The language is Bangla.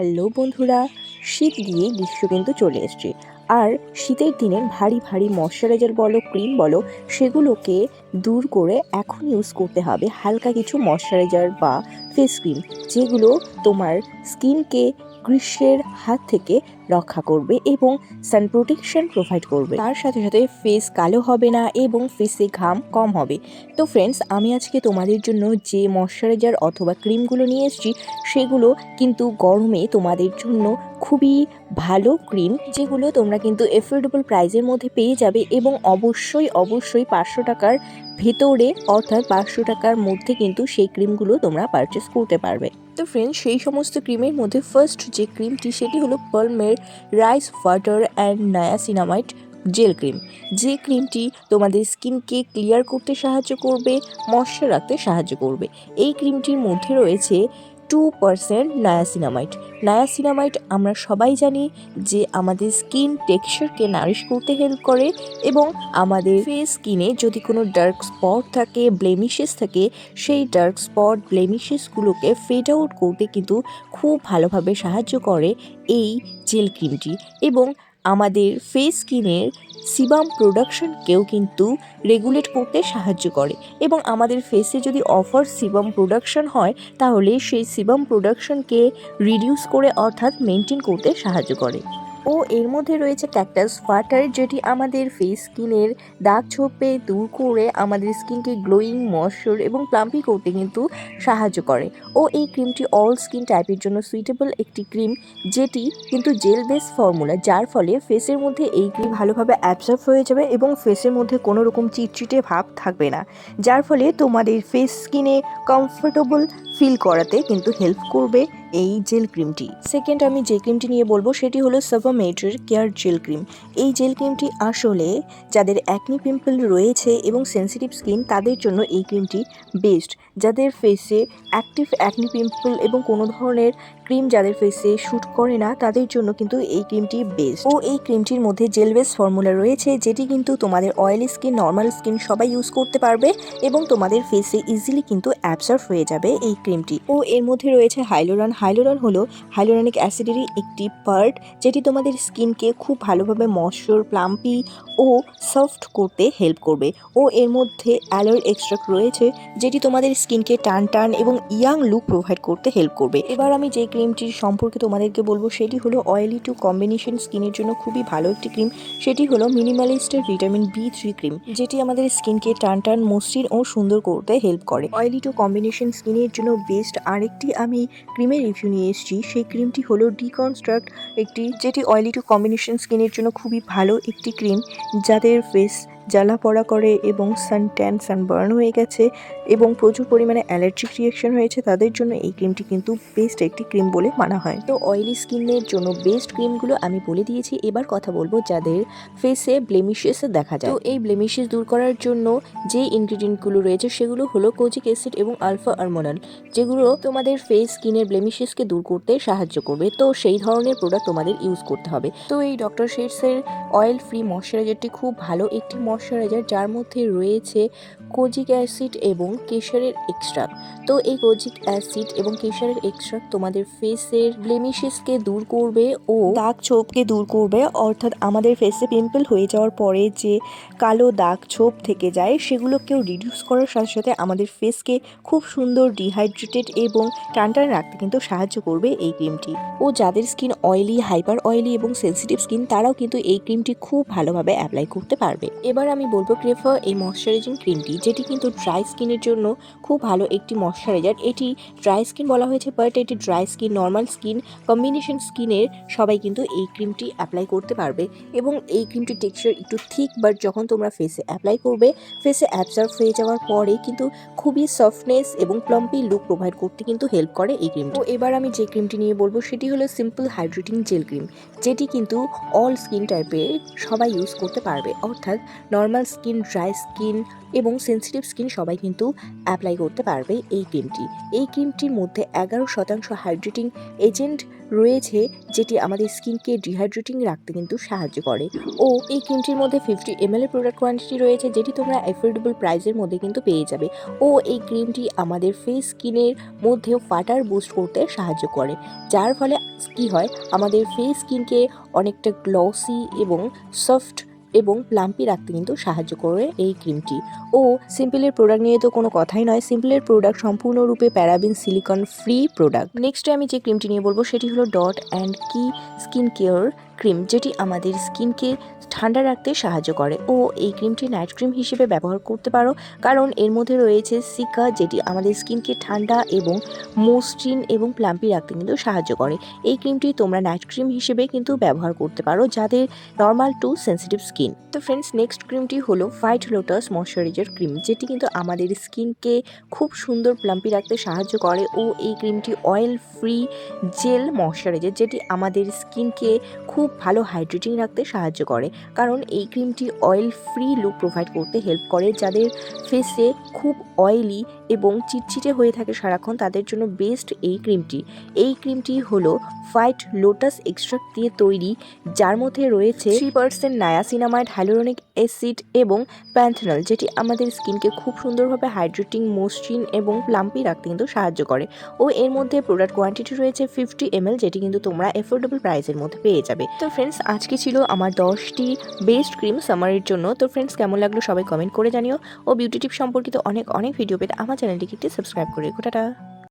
হ্যালো বন্ধুরা, শীত গিয়ে গ্রীষ্ম কিন্তু চলে এসছে। আর শীতের দিনের ভারী ভারী ময়শ্চারাইজার বলো, ক্রিম বলো, সেগুলোকে দূর করে এখন ইউজ করতে হবে হালকা কিছু ময়শ্চারাইজার বা ফেস ক্রিম যেগুলো তোমার স্কিনকে গ্রীষ্মের হাত থেকে রক্ষা করবে এবং সান প্রোটেকশন প্রোভাইড করবে। তার সাথে সাথে ফেস কালো হবে না এবং ফেসে ঘাম কম হবে। তো ফ্রেন্ডস আমি আজকে তোমাদের জন্য যে ময়শ্চারাইজার অথবা ক্রিমগুলো নিয়ে এসেছি, সেগুলো কিন্তু গরমে তোমাদের জন্য খুবই ভালো ক্রিম যেগুলো তোমরা কিন্তু এফোর্ডেবল প্রাইজের মধ্যে পেয়ে যাবে এবং অবশ্যই অবশ্যই পাঁচশো টাকার ভেতরে অর্থাৎ পাঁচশো টাকার মধ্যে কিন্তু সেই ক্রিমগুলো তোমরা পারচেস করতে পারবে। তো ফ্রেন্ডস সেই সমস্ত ক্রিমের মধ্যে ফার্স্ট যে ক্রিমটি সেটি হলো পার্লমের rice water and niacinamide gel cream. যে ক্রিমটি তোমাদের স্কিনকে ক্লিয়ার করতে সাহায্য করবে মশা রাখতে সাহায্য করবে। এই ক্রিমটির মধ্যে রয়েছে টু পার্সেন্ট নায়াসিনামাইড নায়াসিনামাইড আমরা সবাই জানি যে আমাদের স্কিন টেক্সচারকে নারিশ করতে হেল্প করে এবং আমাদের ফেস স্কিনে যদি কোনো ডার্ক স্পট থাকে ব্লেমিশেস থাকে, সেই ডার্ক স্পট ব্লেমিশেসগুলোকে ফেড আউট করতে কিন্তু খুব ভালোভাবে সাহায্য করে এই জেল ক্রিমটি এবং আমাদের ফেস স্কিনের সিবাম প্রোডাকশনকেও কিন্তু রেগুলেট করতে সাহায্য করে। এবং আমাদের ফেসে যদি অফার সিবাম প্রোডাকশন হয়, তাহলে সেই সিবাম প্রোডাকশনকে রিডিউস করে অর্থাৎ মেনটেন করতে সাহায্য করে। ও এর মধ্যে রয়েছে ক্যাকটাস ওয়াটার যেটি আমাদের ফেস স্কিনের দাগ ছোপে দূর করে আমাদের স্কিনকে গ্লোয়িং ময়শ্চার এবং প্লাম্পি করতে কিন্তু সাহায্য করে। ও এই ক্রিমটি অল স্কিন টাইপের জন্য সুইটেবল একটি ক্রিম যেটি কিন্তু জেল বেস ফর্মুলা যার ফলে ফেসের মধ্যে এই ক্রিম ভালোভাবে অ্যাবজর্ব হয়ে যাবে এবং ফেসের মধ্যে কোনো রকম চিটচিটে ভাব থাকবে না, যার ফলে তোমাদের ফেস স্কিনে কমফোর্টেবল ফিল করাতে কিন্তু হেল্প করবে এই জেল ক্রিমটি সেকেন্ড আমি যে ক্রিমটি নিয়ে বলব, সেটি হলো সাভামেটের কেয়ার জেল ক্রিম এই জেল ক্রিমটি আসলে যাদের অ্যাকনি পিম্পল রয়েছে এবং সেন্সিটিভ স্কিন তাদের জন্য এই ক্রিমটি বেস্ট যাদের ফেসে অ্যাক্টিভ অ্যাকনি পিম্পল এবং কোনো ধরনের ক্রিম যাদের ফেসে শ্যুট করে না, তাদের জন্য কিন্তু এই ক্রিমটি বেস্ট ও এই ক্রিমটির মধ্যে জেল বেস ফর্মুলা রয়েছে, যেটি কিন্তু তোমাদের অয়েলি স্কিন নর্মাল স্কিন সবাই ইউজ করতে পারবে এবং তোমাদের ফেসে ইজিলি কিন্তু অ্যাবসার্ভ হয়ে যাবে এই ক্রিমটি ও এর মধ্যে রয়েছে হাইলোরান হাইলোরান হলো হাইলোরানিক অ্যাসিডেরই একটি পার্ট যেটি তোমাদের স্কিনকে খুব ভালোভাবে ময়শ্চার, প্লাম্পি ও সফট করতে হেল্প করবে। ও এর মধ্যে অ্যালোর এক্সট্রাক্ট রয়েছে, যেটি তোমাদের স্কিনকে টান টান এবং ইয়াং লুক প্রোভাইড করতে হেল্প করবে। এবার আমি যে ক্রিমটির সম্পর্কে তোমাদেরকে বলব, সেটি হলো অয়েলি টু কম্বিনেশন স্কিনের জন্য খুবই ভালো একটি ক্রিম। সেটি হলো মিনিমালিস্টের ভিটামিন বি থ্রি ক্রিম যেটি আমাদের স্কিনকে টান টান, মসৃণ ও সুন্দর করতে হেল্প করে। অয়েলি টু কম্বিনেশন স্কিনের জন্য বেস্ট আরেকটি আমি ক্রিমের রিভিউ নিয়ে এসেছি। সেই ক্রিমটি হলো ডিকনস্ট্রাক্ট একটি, যেটি অয়েলি টু কম্বিনেশন স্কিনের জন্য খুবই ভালো একটি ক্রিম যাদের ফেস জ্বালা পড়া করে এবং সান ট্যান সানবার্ন হয়ে গেছে এবং প্রচুর পরিমাণে অ্যালার্জিক রিয়াকশন হয়েছে, তাদের জন্য এই ক্রিমটি কিন্তু বেস্ট একটি ক্রিম বলে মানা হয়। তো অয়েলি স্কিনের জন্য বেস্ট ক্রিমগুলো আমি বলে দিয়েছি, এবার কথা বলব যাদের ফেসে ব্লেমিশেস দেখা যায়। তো এই ব্লেমিশেস দূর করার জন্য যে ইনগ্রিডিয়েন্টগুলো রয়েছে, সেগুলো হলো কোজিক অ্যাসিড এবং আলফা আরমোনাল যেগুলো তোমাদের ফেস স্কিনের ব্লেমিশেসকে দূর করতে সাহায্য করবে। তো সেই ধরনের প্রোডাক্ট তোমাদের ইউজ করতে হবে। তো এই ডক্টর শেডসের অয়েল ফ্রি ময়শ্চারাইজারটি খুব ভালো একটি ময়শ্চারাইজার যার মধ্যে রয়েছে কোজিক অ্যাসিড এবং কেশরের এক্সট্রাক্ট। তো এই কোজিক অ্যাসিড এবং কেশরের এক্সট্রাক্ট তোমাদের ফেসের ব্লেমিশেসকে দূর করবে ও দাগ ছোপকে দূর করবে। অর্থাৎ আমাদের ফেসে পিম্পল হয়ে যাওয়ার পরে যে কালো দাগ ছোপ থেকে যায়, সেগুলোকেও রিডিউস করার সাথে সাথে আমাদের ফেসকে খুব সুন্দর ডিহাইড্রেটেড এবং টানটান রাখতে কিন্তু সাহায্য করবে এই ক্রিমটি। ও যাদের স্কিন অয়েলি হাইপার অয়েলি এবং সেন্সিটিভ স্কিন তারাও কিন্তু এই ক্রিমটি খুব ভালোভাবে অ্যাপ্লাই করতে পারবে। এবার আমি বলব ক্রেফার এই ময়শ্চারাইজিং ক্রিমটি যেটি কিন্তু ড্রাই স্কিনের জন্য খুব ভালো একটি ময়শ্চারাইজার এটি ড্রাই স্কিন বলা হয়েছে বাট এটি dry skin normal skin combination স্কিনের সবাই কিন্তু এই ক্রিমটি অ্যাপ্লাই করতে পারবে। এবং এই ক্রিমটির টেক্সচার একটু থিক বাট যখন তোমরা ফেসে অ্যাপ্লাই করবে ফেসে অ্যাবজর্ভ হয়ে যাওয়ার পরে কিন্তু খুবই সফটনেস এবং প্লাম্পি লুক প্রোভাইড করতে কিন্তু হেল্প করে এই ক্রিম তো এবার আমি যে ক্রিমটি নিয়ে বলব, সেটি হলো সিম্পল হাইড্রেটিং জেল ক্রিম যেটি কিন্তু অল স্কিন টাইপের সবাই ইউজ করতে পারবে। অর্থাৎ নর্মাল স্কিন ড্রাই স্কিন এবং সেন্সিটিভ স্কিন সবাই কিন্তু অ্যাপ্লাই করতে পারবে এই ক্রিমটি এই ক্রিমটির মধ্যে এগারো শতাংশ হাইড্রেটিং এজেন্ট রয়েছে, যেটি আমাদের স্কিনকে ডিহাইড্রেটিং রাখতে কিন্তু সাহায্য করে। ও এই ক্রিমটির মধ্যে ফিফটি এম এর প্রোডাক্ট কোয়ান্টিটি রয়েছে, যেটি তোমরা অ্যাফোর্ডেবল প্রাইসের মধ্যে কিন্তু পেয়ে যাবে। ও এই ক্রিমটি আমাদের ফেস স্কিনের মধ্যেও ফাটার বুস্ট করতে সাহায্য করে। যার ফলে কি হয়? আমাদের ফেস স্কিনকে অনেকটা গ্লসি এবং সফট এবং প্লাম্পি রাখতে কিন্তু সাহায্য করে এই ক্রিমটি। ও, সিম্পলের প্রোডাক্ট নিয়ে তো কোনো কথাই নয়। সিম্পলের প্রোডাক্ট সম্পূর্ণরূপে প্যারাবিন সিলিকন ফ্রি প্রোডাক্ট নেক্সটে আমি যে ক্রিমটি নিয়ে বলব, সেটি হলো dot and key skin care cream, যেটি আমাদের স্কিনকে ঠান্ডা রাখতে সাহায্য করে। ও, এই ক্রিমটি নাইট ক্রিম হিসেবে ব্যবহার করতে পারো, কারণ এর মধ্যে রয়েছে সিকা, যেটি আমাদের স্কিনকে ঠান্ডা এবং মসৃণ এবং প্লাম্পি রাখতে কিন্তু সাহায্য করে। এই ক্রিমটি তোমরা নাইট ক্রিম হিসেবে কিন্তু ব্যবহার করতে পারো, যাদের নর্মাল টু সেন্সিটিভ স্কিন তো ফ্রেন্ডস নেক্সট ক্রিমটি হলো ফাইট লোটাস ময়শ্চারাইজার ক্রিম যেটি কিন্তু আমাদের স্কিনকে খুব সুন্দর প্লাম্পি রাখতে সাহায্য করে। ও এই ক্রিমটি অয়েল ফ্রি জেল ময়শ্চারাইজার যেটি আমাদের স্কিনকে খুব ভালো হাইড্রেটিং রাখতে সাহায্য করে। কারণ এই ক্রিমটি অয়েল ফ্রি লুক প্রোভাইড করতে হেল্প করে, যাদের ফেসে খুব অয়েলি এবং চিটচিটে হয়ে থাকে সারাক্ষণ, তাদের জন্য বেস্ট এই ক্রিমটি এই ক্রিমটি হলো ফাইট লোটাস এক্সট্রাক্ট দিয়ে তৈরি, যার মধ্যে রয়েছে three percent niacinamide hyaluronic acid এবং প্যান্থেনল যেটি আমাদের স্কিনকে খুব সুন্দরভাবে হাইড্রেটিং মসৃণ এবং প্লাম্পি রাখতে কিন্তু সাহায্য করে। ও এর মধ্যে প্রোডাক্ট কোয়ান্টিটি রয়েছে ফিফটি এম যেটি কিন্তু তোমরা এফোর্ডেবল প্রাইসের মধ্যে পেয়ে যাবে। তো ফ্রেন্ডস আজকে ছিল আমার দশটি বেস্ট ক্রিম সামারির জন্য। তো ফ্রেন্ডস কেমন লাগল সবাই কমেন্ট করে জানিও। ও বিউটি টিপ সম্পর্কিত অনেক অনেক ভিডিও পেতে আমার চ্যানেলটিকে একটি সাবস্ক্রাইব করে টাটা!